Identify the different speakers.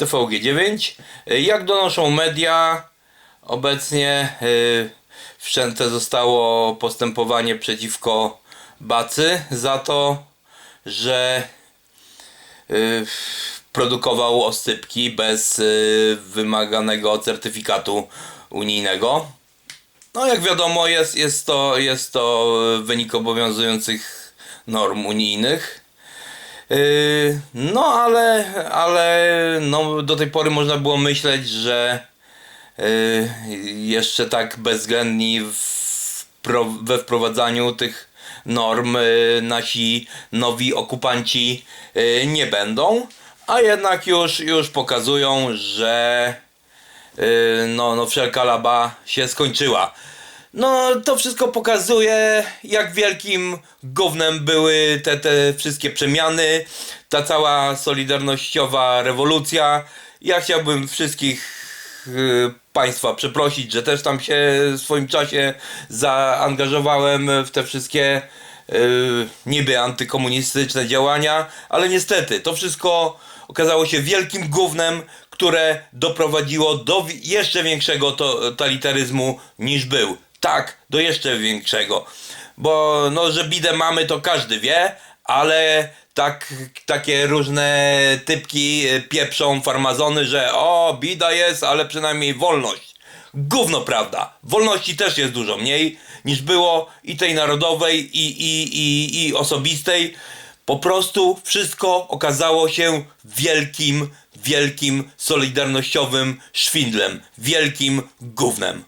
Speaker 1: TVG9. Jak donoszą media, obecnie y, wszczęte zostało postępowanie przeciwko Bacy za to, że y, produkował oscypki bez y, wymaganego certyfikatu unijnego. No jak wiadomo jest, jest, to, jest to wynik obowiązujących norm unijnych. Yy, No ale, ale no, do tej pory można było myśleć, że yy, jeszcze tak bezwzględni we wprowadzaniu tych norm yy, nasi nowi okupanci nie będą, a jednak już, już pokazują, że no, no wszelka laba się skończyła. No, to wszystko pokazuje, jak wielkim gównem były te, te wszystkie przemiany, ta cała solidarnościowa rewolucja. Ja chciałbym wszystkich y, Państwa przeprosić, że też tam się w swoim czasie zaangażowałem w te wszystkie y, niby antykomunistyczne działania, ale niestety to wszystko okazało się wielkim gównem, które doprowadziło do jeszcze większego totalitaryzmu niż był. Tak, do jeszcze większego. Bo no, że bidę mamy to każdy wie, ale tak, takie różne typki y, pieprzą farmazony, że o, bida jest, ale przynajmniej wolność. Gówno prawda. Wolności też jest dużo mniej niż było i tej narodowej, i, i, i, i osobistej. Po prostu wszystko okazało się wielkim, wielkim solidarnościowym szwindlem. Wielkim gównem.